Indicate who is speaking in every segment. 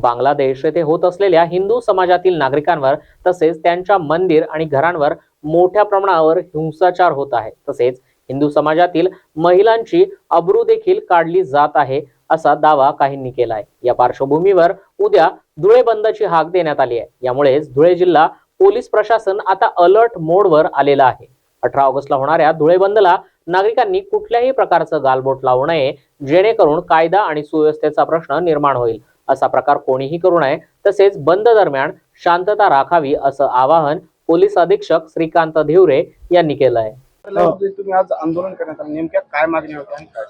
Speaker 1: बांगलादेश येथे होत असलेल्या हिंदू समाजातील नागरिकांवर तसेच त्यांच्या मंदिर आणि घरांवर मोठ्या प्रमाणावर हिंसाचार होत आहे. तसेच हिंदू समाजातील महिलांची अब्रू देखील काढली जात आहे असा दावा काहींनी केला आहे या पार्श्वभूमीवर उद्या धुळे बंदची हाक देण्यात आली आहे. यामुळेच धुळे जिल्हा पोलीस प्रशासन आता अलर्ट मोडवर आलेला आहे. अठरा ऑगस्टला होणाऱ्या धुळे बंदला नागरिकांनी कुठल्याही प्रकारचं गालबोट लावू नये जेणेकरून कायदा आणि सुव्यवस्थेचा प्रश्न निर्माण होईल. असा प्रकार कोणीही करू नये. तसेच बंद दरम्यान शांतता राखावी असं आवाहन पोलीस अधीक्षक श्रीकांत धिवरे यांनी केलं आहे
Speaker 2: त्याला जे तुम्ही आज आंदोलन करण्यात आलं. नेमक्या काय मागणी होत्या आणि काय?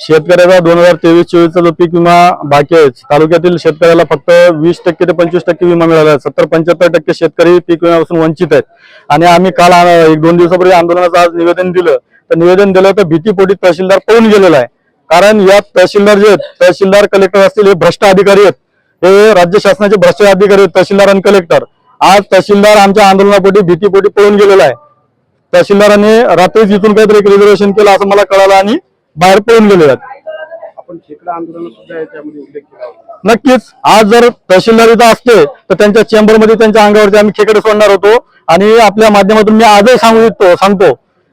Speaker 3: शेतकऱ्याचा दोन हजार तेवीस चोवीसचा जो पीक विमा बाकी आहे तालुक्यातील शेतकऱ्याला फक्त वीस टक्के ते पंचवीस टक्के विमा मिळाला आहे. सत्तर पंच्याहत्तर टक्के शेतकरी पीक विम्यापासून वंचित आहेत. आणि आम्ही काल एक दोन दिवसापूर्वी आंदोलनाचं आज निवेदन दिलं. तर निवेदन दिलं तर भीतीपोटी तहसीलदार पळून गेलेला आहे. कारण या तहसीलदार जे आहेत तहसीलदार कलेक्टर असतील हे भ्रष्ट अधिकारी आहेत. हे राज्य शासनाचे भ्रष्ट अधिकारी आहेत तहसीलदार आणि कलेक्टर आज तहसीलदार आमच्या आंदोलनापोटी भीतीपोटी पळून गेलेला आहे. तहसीलदारांनी रात्रीच इथून काहीतरी एक रिझर्वेशन केलं असं मला कळालं आणि बाहेर पळून गेलेले आहेत. नक्कीच आज जर तहसीलदार इथं असते तर त्यांच्या चेंबरमध्ये त्यांच्या अंगावरती आम्ही खेकडे सोडणार होतो. आणि आपल्या माध्यमातून मी आजही सांगू इच्छितो सांगतो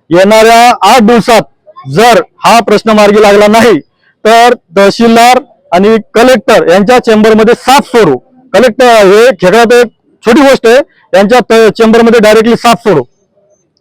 Speaker 3: येणाऱ्या आठ दिवसात जर हा प्रश्न मार्गी लागला नाही तर तहसीलदार आणि कलेक्टर यांच्या चेंबरमध्ये साफ सोडू. कलेक्टर हे खेळात एक छोटी गोष्ट आहे यांच्या चेंबरमध्ये डायरेक्टली साफ सोडू.